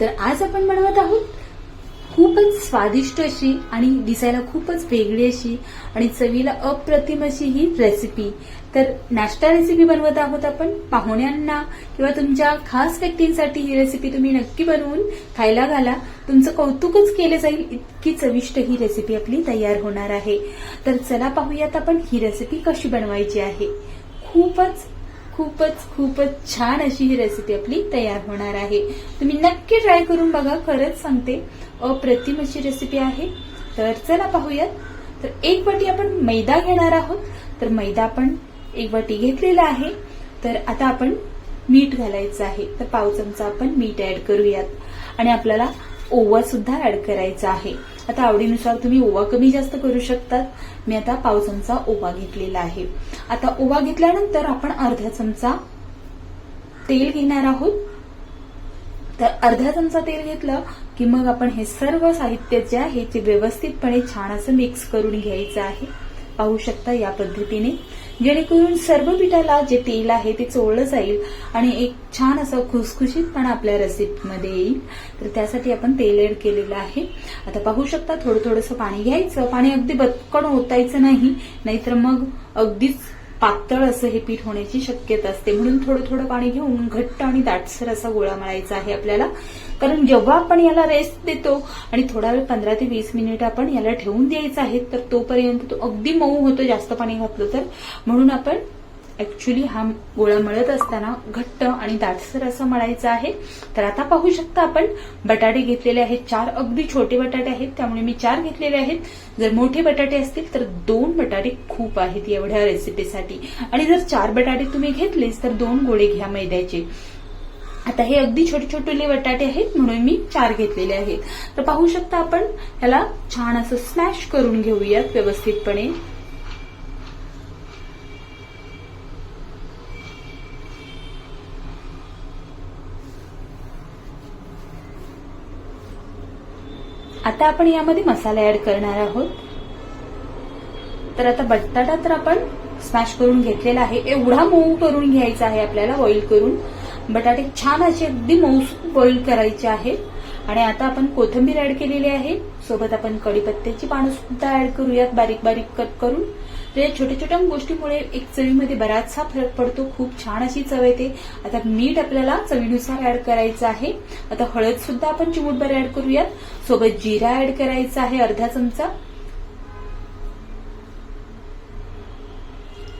तर आज आपण बनवत आहोत खूपच स्वादिष्ट अशी आणि दिसायला खूपच वेगळी अशी आणि चवीला अप्रतिम अशी ही रेसिपी तर नाश्ता रेसिपी बनवत आहोत आपण. पाहुण्यांना किंवा तुमच्या खास व्यक्तींसाठी ही रेसिपी तुम्ही नक्की बनवून खायला घाला. तुमचं कौतुकच केलं जाईल. इतकी चविष्ट ही रेसिपी आपली तयार होणार आहे. तर चला पाहूयात आपण ही रेसिपी कशी बनवायची आहे. खूपच खूपच खूपच छान अशी ही रेसिपी आपली तयार होणार आहे. तुम्ही नक्की ट्राय करून बघा खरंच सांगते अप्रतिम अशी रेसिपी आहे. तर चला पाहूयात. तर एक वाटी आपण मैदा घेणार आहोत. तर मैदा आपण एक वाटी घेतलेला आहे. तर आता आपण मीठ घालायचं आहे. तर पाव चमचा आपण मीठ ऍड करूयात. आणि आपल्याला ओवा सुद्धा ऍड करायचा आहे. आता आवडीनुसार तुम्ही ओवा कमी जास्त करू शकतात. मी आता पाव चमचा ओवा घेतलेला आहे. आता ओवा घेतल्यानंतर आपण अर्धा चमचा तेल घेणार आहोत. तर अर्धा चमचा तेल घेतलं की मग आपण हे सर्व साहित्य जे आहे ते व्यवस्थितपणे छान असं मिक्स करून घ्यायचं आहे. पाहू शकता या पद्धतीने. जेणेकरून सर्व पिठाला जे तेल आहे ते चोळलं जाईल आणि एक छान असं खुसखुशीतपणा आपल्या रेसिपीमध्ये येईल. तर त्यासाठी आपण तेल एड केलेलं आहे. आता पाहू शकता थोडं थोडंसं पाणी घ्यायचं. पाणी अगदी बदकण ओतायचं नाही नाहीतर मग अगदीच पातळ असं हे पीठ होण्याची शक्यता असते. म्हणून थोडं थोडं पाणी घेऊन घट्ट आणि दाटसर असा गोळा मळायचा आहे आपल्याला. कारण जेव्हा आपण याला रेस्ट देतो आणि थोडा वेळ पंधरा ते वीस मिनिट आपण याला ठेवून द्यायचं आहे तर तोपर्यंत तो अगदी मऊ होतो जास्त पाणी घातलं तर. म्हणून आपण ऍक्च्युली हा गोळा मळत असताना घट्ट आणि दाटसर असं मळायचं आहे. तर आता पाहू शकता आपण बटाटे घेतलेले आहेत. चार अगदी छोटे बटाटे आहेत. त्यामुळे मी चार घेतलेले आहेत. जर मोठे बटाटे असतील तर दोन बटाटे खूप आहेत एवढ्या रेसिपीसाठी आणि जर चार बटाटे तुम्ही घेतलेच तर दोन गोळे घ्या मैद्याचे. आता हे अगदी छोटे छोटेले बटाटे आहेत म्हणून मी चार घेतलेले आहेत. तर पाहू शकता आपण ह्याला छान असं स्मॅश करून घेऊयात व्यवस्थितपणे. आता आपण यामध्ये मसाला ऍड करणार आहोत. तर आता बटाटा तर आपण स्मॅश करून घेतलेला आहे. एवढा मऊ करून घ्यायचा आहे आपल्याला बॉईल करून. बटाटे छान असे अगदी मऊ बॉईल करायचे आहेत. आणि आता आपण कोथिंबीर ऍड केलेली आहे. सोबत आपण कढीपत्त्याची पानं सुद्धा ऍड करूयात बारीक बारीक कट करून. तर या छोट्या छोट्या गोष्टीमुळे एक चवीमध्ये बराचसा फरक पडतो. खूप छान अशी चव येते. आता मीठ आपल्याला चवीनुसार ऍड करायचं आहे. आता हळद सुद्धा आपण चिमूटभर ऍड करूयात. सोबत जिरा ऍड करायचा आहे अर्धा चमचा.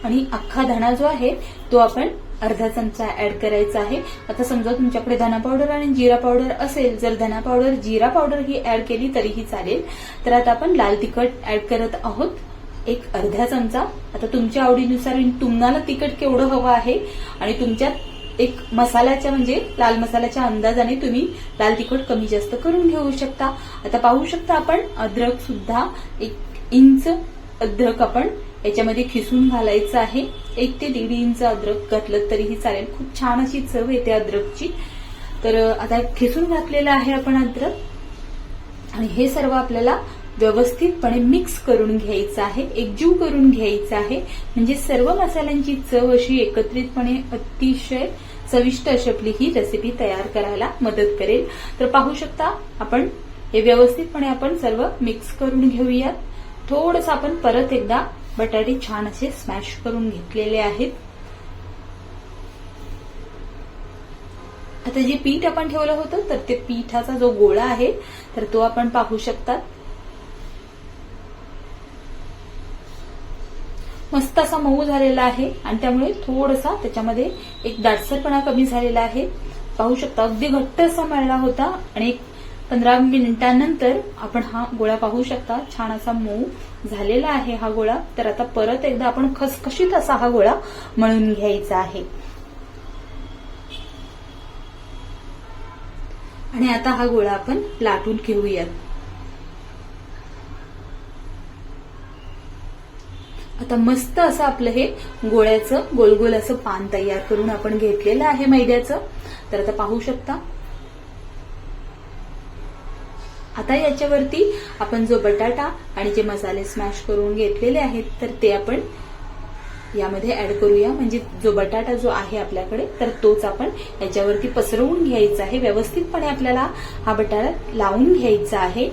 आणि अख्खा धणा जो आहे तो आपण अर्धा चमचा ऍड करायचा आहे. आता समजा तुमच्याकडे धना पावडर आणि जिरा पावडर असेल जर धना पावडर जिरा पावडर ही ऍड केली तरीही चालेल. तर आता आपण लाल तिखट ऍड करत आहोत. एक अर्धा चमचा. आता तुमच्या आवडीनुसार तुम्हाला तिखट केवढं हवं आहे आणि तुमच्यात एक मसाल्याच्या म्हणजे लाल मसाल्याच्या अंदाजाने तुम्ही लाल तिखट कमी जास्त करून घेऊ शकता. आता पाहू शकता आपण अद्रक सुद्धा एक इंच अद्रक आपण याच्यामध्ये खिसून घालायचं आहे. एक ते दीड इंच अद्रक घातलं तरीही चालेल. खूप छान अशी चव येते अद्रकची. तर आता खिसून घातलेलं आहे आपण अद्रक. आणि हे सर्व आपल्याला व्यवस्थितपणे मिक्स करून घ्यायचं आहे. एकजीव करून घ्यायचं आहे. म्हणजे सर्व मसाल्यांची चव अशी एकत्रितपणे अतिशय चविष्ट अशी आपली ही रेसिपी तयार करायला मदत करेल. तर पाहू शकता आपण हे व्यवस्थितपणे आपण सर्व मिक्स करून घेऊयात. थोडस आपण परत एकदा बटाटे छान असे स्मॅश करून घेतलेले आहेत. आता जे पीठ आपण ठेवलं होतं तर ते पीठाचा जो गोळा आहे तर तो आपण पाहू शकतात. मस्त असा मऊ झालेला आहे आणि त्यामुळे थोडासा त्याच्यामध्ये एक दाटसरपणा कमी झालेला आहे. पाहू शकता अगदी घट्ट असा मळला होता आणि एक पंधरा मिनिटांनंतर आपण हा गोळा पाहू शकता. छान असा मऊ झालेला आहे हा गोळा. तर आता परत एकदा आपण खसखशीत असा हा गोळा मळून घ्यायचा आहे. आणि आता हा गोळा आपण लाटून घेऊयात. आता मस्त असं आपलं हे गोळ्याचं गोल गोल असं पान तयार करून आपण घेतलेलं आहे मैद्याचं. तर आता पाहू शकता. आता याच्यावरती आपण जो बटाटा आणि जे मसाले स्मॅश करून घेतलेले आहेत तर ते आपण यामध्ये ऍड करूया. म्हणजे जो बटाटा जो आहे आपल्याकडे तर तोच आपण याच्यावरती पसरवून घ्यायचा आहे. व्यवस्थितपणे आपल्याला हा बटाटा लावून घ्यायचा आहे.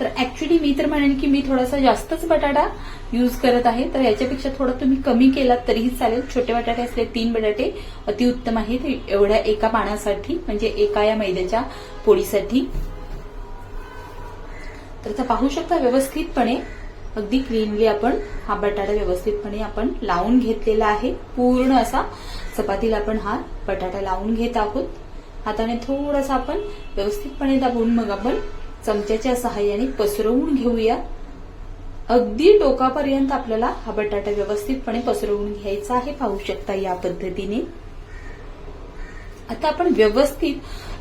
तर ऍक्च्युली मी तर म्हणेन की मी थोडासा जास्तच बटाटा यूज करत आहे. तर याच्यापेक्षा थोडा तुम्ही कमी केलात तरीही चालेल. छोटे बटाटे असले तीन बटाटे अतिउत्तम आहेत. एवढ्या एका पाण्यासाठी म्हणजे एका या मैद्याच्या पोळीसाठी. तर इथं पाहू शकता व्यवस्थितपणे अगदी क्लीनली आपण हा बटाटा व्यवस्थितपणे आपण लावून घेतलेला आहे. पूर्ण असा चपातीला आपण हा बटाटा लावून घेत आहोत. हाताने थोडासा आपण व्यवस्थितपणे दाबून मग आपण चमच्याच्या सहाय्याने पसरवून घेऊया. अगदी टोकापर्यंत आपल्याला हा बटाटा व्यवस्थितपणे पसरवून घ्यायचा आहे. पाहू शकता या पद्धतीने. आता आपण व्यवस्थित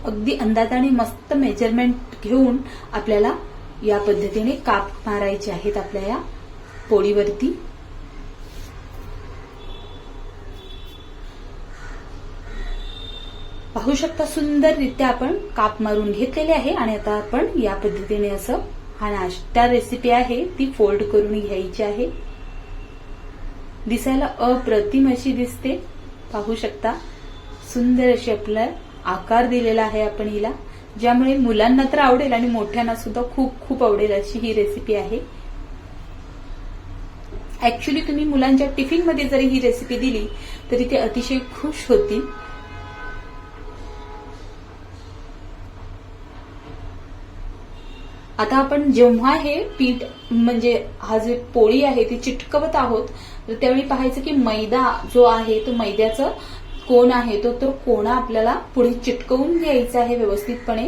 अगदी अंदाजाने मस्त मेजरमेंट घेऊन आपल्याला या पद्धतीने काप मारायचे आहेत आपल्या या पोळीवरती. पाहू शकता सुंदररित्या आपण काप मारून घेतलेले आहे आणि आता आपण या पद्धतीने असं हा नाश्ता रेसिपी आहे ती फोल्ड करून घ्यायची आहे. दिसायला अप्रतिम अशी दिसते. पाहू शकता सुंदर अशी आपला आकार दिलेला आहे आपण हिला. ज्यामुळे मुलांना तर आवडेल आणि मोठ्यांना सुद्धा खूप खूप आवडेल अशी ही रेसिपी आहे. ऍक्च्युली तुम्ही मुलांच्या टिफिनमध्ये जरी ही रेसिपी दिली तरी ते अतिशय खुश होतील. आता आपण जेव्हा हे पीठ म्हणजे हा जे पोळी आहे ती चिटकवत आहोत तर त्यावेळी पाहायचं की मैदा जो आहे तो मैद्याचं कोण आहे तो तर कोणा आपल्याला पुढे चिटकवून घ्यायचा आहे व्यवस्थितपणे.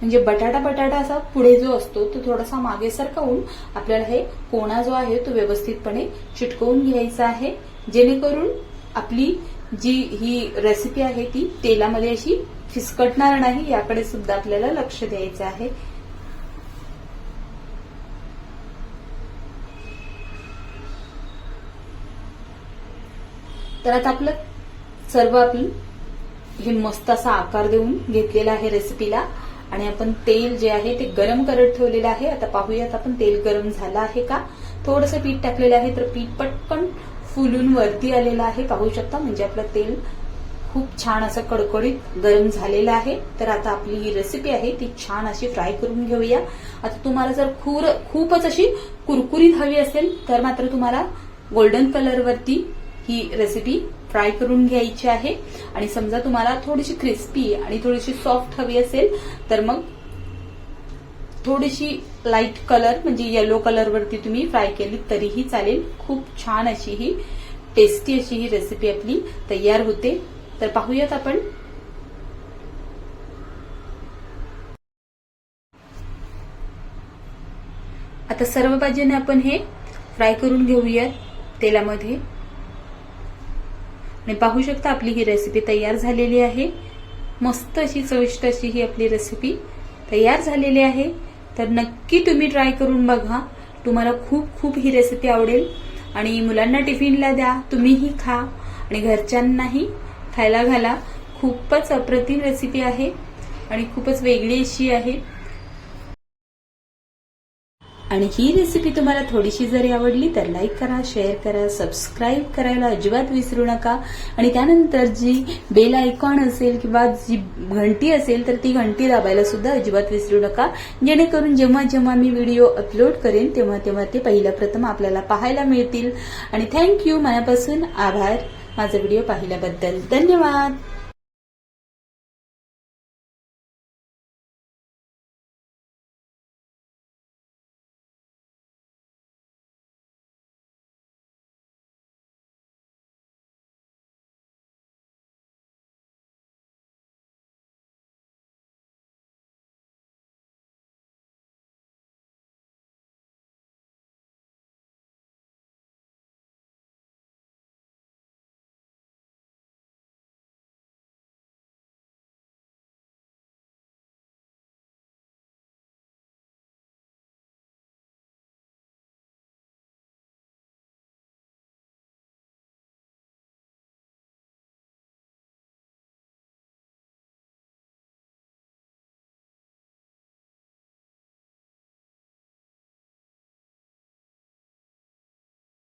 म्हणजे बटाटा बटाटा असा पुढे जो असतो तो थोडासा मागे सरकवून आपल्याला हे कोणा जो आहे तो व्यवस्थितपणे चिटकवून घ्यायचा आहे. जेणेकरून आपली जी ही रेसिपी आहे ती तेलामध्ये अशी फिसकटणार नाही याकडे सुद्धा आपल्याला लक्ष द्यायचं आहे. तर आता आपलं सर्व आपण हे मस्त असा आकार देऊन घेतलेला आहे रेसिपीला आणि आपण तेल जे आहे ते गरम करत ठेवलेलं आहे. आता पाहूयात आपण तेल गरम झालं आहे का? थोडंसं पीठ टाकलेलं आहे तर पीठ पटकन फुलून वरती आलेलं आहे. पाहू शकता म्हणजे आपलं तेल खूप छान असं कडकडीत गरम झालेलं आहे. तर आता आपली ही रेसिपी आहे ती छान अशी फ्राय करून घेऊया. आता तुम्हाला जर खूर खूपच अशी कुरकुरीत हवी असेल तर मात्र तुम्हाला गोल्डन कलरवरती ही रेसिपी फ्राय करून घ्यायची आहे. आणि समजा तुम्हाला थोडीशी क्रिस्पी आणि थोडीशी सॉफ्ट हवी असेल तर मग थोडीशी लाइट कलर म्हणजे येलो कलरवरती तुम्ही फ्राय केली तरीही चालेल. खूप छान अशी ही टेस्टी अशी ही रेसिपी आपली तयार होते. तर पाहूयात आपण. आता सर्व बाजूने आपण हे फ्राय करून घेऊयात तेलामध्ये. आणि पाहू शकता आपली ही रेसिपी तयार झालेली आहे. मस्त अशी चविष्ट अशी ही आपली रेसिपी तयार झालेली आहे. तर नक्की तुम्ही ट्राय करून बघा. तुम्हाला खूप खूप ही रेसिपी आवडेल. आणि मुलांना टिफिनला द्या. तुम्हीही खा. आणि घरच्यांनाही खायला घाला. खूपच अप्रतिम रेसिपी आहे. आणि खूपच वेगळी अशी आहे. आणि ही रेसिपी तुम्हाला थोडीशी जरी आवडली तर लाईक करा शेअर करा सबस्क्राईब करायला अजिबात विसरू नका. आणि त्यानंतर जी बेल आयकॉन असेल किंवा जी घंटी असेल तर ती घंटी दाबायला सुद्धा अजिबात विसरू नका. जेणेकरून जेव्हा जेव्हा मी व्हिडिओ अपलोड करेन तेव्हा तेव्हा ते पहिल्या प्रथम आपल्याला पाहायला मिळतील. आणि थँक्यू मनापासून आभार. माझा व्हिडिओ पाहिल्याबद्दल धन्यवाद.